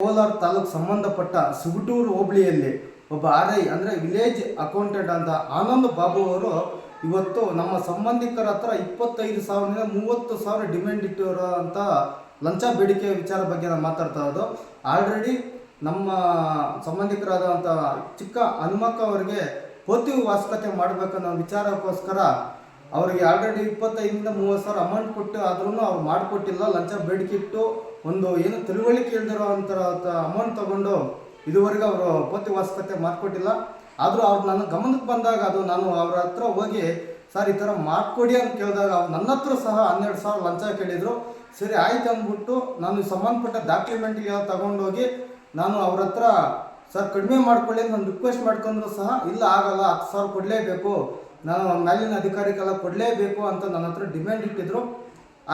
ಕೋಲಾರ ತಾಲೂಕು ಸಂಬಂಧಪಟ್ಟ ಸುಗುಟೂರು ಹೋಬಳಿಯಲ್ಲಿ ಒಬ್ಬ ಆರ್ ಐ ಅಂದರೆ ವಿಲೇಜ್ ಅಕೌಂಟೆಂಟ್ ಅಂತ ಆನಂದ್ ಬಾಬು ಅವರು ಇವತ್ತು ನಮ್ಮ ಸಂಬಂಧಿಕರ ಹತ್ರ ಇಪ್ಪತ್ತೈದು ಸಾವಿರದಿಂದ ಮೂವತ್ತು ಸಾವಿರ ಡಿಮ್ಯಾಂಡ್ ಇಟ್ಟಿರೋ ಅಂತ ಲಂಚ ಬೇಡಿಕೆ ವಿಚಾರ ಬಗ್ಗೆ ನಾನು ಮಾತಾಡ್ತಾ ಇರೋದು. ಆಲ್ರೆಡಿ ನಮ್ಮ ಸಂಬಂಧಿಕರಾದಂಥ ಚಿಕ್ಕ ಹನುಮಕ್ಕ ಅವರಿಗೆ ಪೋತಿ ವಾಸಕತೆ ಮಾಡಬೇಕನ್ನೋ ವಿಚಾರಕ್ಕೋಸ್ಕರ ಅವರಿಗೆ ಆಲ್ರೆಡಿ ಇಪ್ಪತ್ತೈದರಿಂದ ಮೂವತ್ತು ಸಾವಿರ ಅಮೌಂಟ್ ಕೊಟ್ಟು ಆದ್ರೂ ಅವ್ರು ಮಾಡಿಕೊಟ್ಟಿಲ್ಲ. ಲಂಚ ಬೇಡಿಕೆ ಇಟ್ಟು ಒಂದು ಏನು ತಿಳುವಳಿಕೆ ಇಲ್ದಿರೋ ಅಂತರ ಅಮೌಂಟ್ ತಗೊಂಡು ಇದುವರೆಗೂ ಅವರು ಪೋತಿ ವಾಸಕತೆ ಮಾಡಿಕೊಟ್ಟಿಲ್ಲ. ಆದರೂ ಅವ್ರು ನನ್ನ ಗಮನಕ್ಕೆ ಬಂದಾಗ ಅದು ನಾನು ಅವ್ರ ಹತ್ರ ಹೋಗಿ, ಸರ್, ಈ ಥರ ಮಾಡಿಕೊಡಿ ಅಂತ ಕೇಳಿದಾಗ ಅವ್ರು ನನ್ನ ಹತ್ರ ಸಹ ಹನ್ನೆರಡು ಸಾವಿರ ಲಂಚ ಕೇಳಿದರು. ಸರಿ, ಆಯ್ತು ಅಂದ್ಬಿಟ್ಟು ನಾನು ಸಂಬಂಧಪಟ್ಟ ಡಾಕ್ಯುಮೆಂಟ್ಗೆಲ್ಲ ತಗೊಂಡೋಗಿ ನಾನು ಅವ್ರ ಹತ್ರ, ಸರ್, ಕಡಿಮೆ ಮಾಡ್ಕೊಳ್ಳಿ ಅಂತ ನಾನು ರಿಕ್ವೆಸ್ಟ್ ಮಾಡ್ಕೊಂಡ್ರು ಸಹ, ಇಲ್ಲ, ಆಗಲ್ಲ, ಹತ್ತು ಸಾವಿರ ಕೊಡಲೇಬೇಕು. ನಾನು ಮೇಲಿನ ಅಧಿಕಾರಿಗೆಲ್ಲ ಕೊಡಲೇಬೇಕು ಅಂತ ನನ್ನ ಹತ್ರ ಡಿಮ್ಯಾಂಡ್ ಇಟ್ಟಿದ್ರು.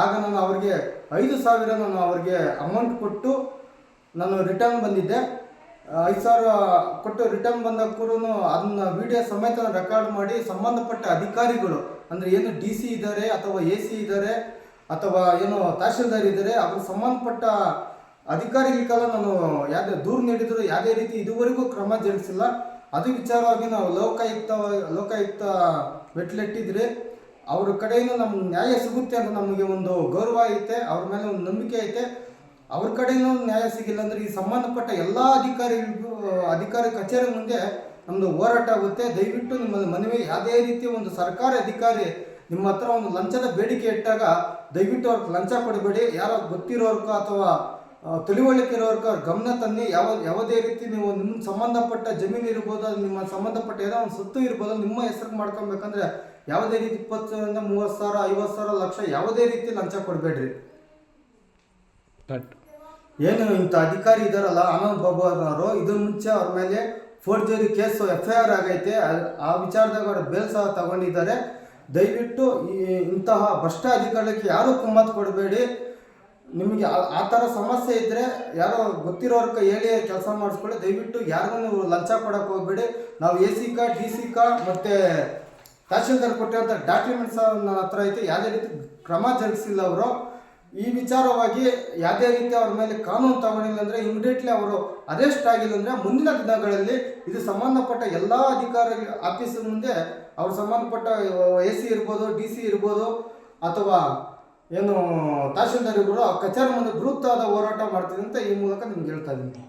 ಆಗ ನಾನು ಅವ್ರಿಗೆ ಐದು ಸಾವಿರ ನಾನು ಅವ್ರಿಗೆ ಅಮೌಂಟ್ ಕೊಟ್ಟು ನಾನು ರಿಟರ್ನ್ ಬಂದಿದ್ದೆ. ಐದು ಸಾವಿರ ಕೊಟ್ಟು ರಿಟರ್ನ್ ಬಂದಕ್ಕೂ ಅದನ್ನ ವಿಡಿಯೋ ಸಮೇತ ರೆಕಾರ್ಡ್ ಮಾಡಿ ಸಂಬಂಧಪಟ್ಟ ಅಧಿಕಾರಿಗಳು, ಅಂದರೆ ಏನು ಡಿ ಸಿ ಇದ್ದಾರೆ ಅಥವಾ ಎ ಸಿ ಇದ್ದಾರೆ ಅಥವಾ ಏನು ತಹಶೀಲ್ದಾರ್ ಇದ್ದಾರೆ ಅವ್ರ ಸಂಬಂಧಪಟ್ಟ ಅಧಿಕಾರಿಗಳಿಗೆಲ್ಲ ನಾನು ಯಾವುದೇ ದೂರು ನೀಡಿದ್ರು, ಯಾವುದೇ ರೀತಿ ಇದುವರೆಗೂ ಕ್ರಮ ಜರುಗಿಸಿಲ್ಲ. ಅದು ವಿಚಾರವಾಗಿ ನಾವು ಲೋಕಾಯುಕ್ತ ಲೋಕಾಯುಕ್ತ ಮೆಟ್ಲೆಟ್ಟಿದ್ರೆ ಅವ್ರ ಕಡೆಯಿಂದ ನಮ್ಗೆ ನ್ಯಾಯ ಸಿಗುತ್ತೆ ಅಂತ ನಮಗೆ ಒಂದು ಗೌರವ ಐತೆ, ಅವ್ರ ಮೇಲೆ ಒಂದು ನಂಬಿಕೆ ಐತೆ. ಅವ್ರ ಕಡೆಯಿಂದ ನ್ಯಾಯ ಸಿಗಿಲ್ಲ ಅಂದ್ರೆ ಈ ಸಂಬಂಧಪಟ್ಟ ಎಲ್ಲ ಅಧಿಕಾರಿಗಳಿಗೂ, ಅಧಿಕಾರಿ ಕಚೇರಿ ಮುಂದೆ ನಮ್ಮದು ಹೋರಾಟ ಆಗುತ್ತೆ. ದಯವಿಟ್ಟು ನಿಮ್ಮ ಮನವಿ, ಯಾವುದೇ ರೀತಿ ಒಂದು ಸರ್ಕಾರಿ ಅಧಿಕಾರಿ ನಿಮ್ಮ ಹತ್ರ ಒಂದು ಲಂಚದ ಬೇಡಿಕೆ ಇಟ್ಟಾಗ ದಯವಿಟ್ಟು ಅವ್ರಿಗೆ ಲಂಚ ಕೊಡಬೇಡಿ. ಯಾರೋ ಗೊತ್ತಿರೋರ್ಗೋ ಅಥವಾ ತಿಳುವಳಿಕೆ ಇರೋರ್ಗ ಗಮನ ತನ್ನಿ, ಯಾವ, ಯಾವುದೇ ರೀತಿ ನೀವು ನಿಮ್ಮ ಸಂಬಂಧಪಟ್ಟ ಜಮೀನು ಇರ್ಬೋದು, ಅದು ನಿಮ್ಮ ಸಂಬಂಧಪಟ್ಟ ಏನೋ ಒಂದು ಸುತ್ತು ಇರ್ಬೋದು ನಿಮ್ಮ ಹೆಸರು ಮಾಡ್ಕೊಬೇಕಂದ್ರೆ ಯಾವುದೇ ರೀತಿ ಇಪ್ಪತ್ತರಿಂದ ಮೂವತ್ತು ಸಾವಿರ, ಐವತ್ತು ಸಾವಿರ, ಲಕ್ಷ ಯಾವುದೇ ರೀತಿ ಲಂಚ ಕೊಡಬೇಡ್ರಿ. ಏನು ಇಂಥ ಅಧಿಕಾರಿ ಇದಾರಲ್ಲ, ಆನಂದ್ ಬಾಬು ಅವರು ಇದ್ರ ಮುಂಚೆ ಅವ್ರ ಮೇಲೆ forgery case F I R ಆಗೈತೆ, ಆ- ವಿಚಾರದಾಗ ಅವ್ರು ಬೇಲ್ ಸಹ ತಗೊಂಡಿದ್ದಾರೆ. ದಯವಿಟ್ಟು ಇಂತಹ ಭ್ರಷ್ಟ ಅಧಿಕಾರಕ್ಕೆ ಯಾರೂ ಕುಮ್ಮತ್ ಕೊಡಬೇಡಿ. ನಿಮಗೆ ಆ- ಥರ ಸಮಸ್ಯೆ ಇದ್ದರೆ ಯಾರೋ ಗೊತ್ತಿರೋರ್ಗೆ ಹೇಳಿ ಕೆಲಸ ಮಾಡಿಸ್ಕೊಳ್ಳಿ. ದಯವಿಟ್ಟು ಯಾರಿಗೂ ನೀವು ಲಂಚ ಕೊಡೋಕೆ ಹೋಗ್ಬೇಡಿ. ನಾವು ಎ ಸಿ ಕಾ, ಡಿ ಸಿ ಕಾ ಮತ್ತು ತಹಶೀಲ್ದಾರ್ ಕೊಟ್ಟಿರೋಂಥ ಡಾಕ್ಯುಮೆಂಟ್ಸ್ ನನ್ನ ಹತ್ರ ಐತೆ. ಯಾವುದೇ ರೀತಿ ಕ್ರಮ ಜರುಗಿಸಿಲ್ಲ ಅವರು. ಈ ವಿಚಾರವಾಗಿ ಯಾವುದೇ ರೀತಿ ಅವ್ರ ಮೇಲೆ ಕಾನೂನು ತಗೊಂಡಿಲ್ಲ ಅಂದರೆ ಇಮಿಡಿಯೇಟ್ಲಿ ಅವರು ಅರೆಸ್ಟ್ ಆಗಿಲ್ಲ ಅಂದರೆ ಮುಂದಿನ ದಿನಗಳಲ್ಲಿ ಇದು ಸಂಬಂಧಪಟ್ಟ ಎಲ್ಲ ಅಧಿಕಾರಿ ಆಫೀಸ್ ಮುಂದೆ ಅವ್ರ ಸಂಬಂಧಪಟ್ಟ ಎ ಸಿ ಇರ್ಬೋದು, ಡಿ ಸಿ ಇರ್ಬೋದು ಅಥವಾ ಏನು, ತಹಶೀಲ್ದಾರ್ ಇಬ್ಬರು ಆ ಕಚೇರಿ ಮುಂದೆ ಬೃಹತ್ತಾದ ಹೋರಾಟ ಮಾಡ್ತೀನಿ ಅಂತ ಈ ಮೂಲಕ ನಿಮ್ಗೆ ಹೇಳ್ತಾ ಇದ್ದೀನಿ.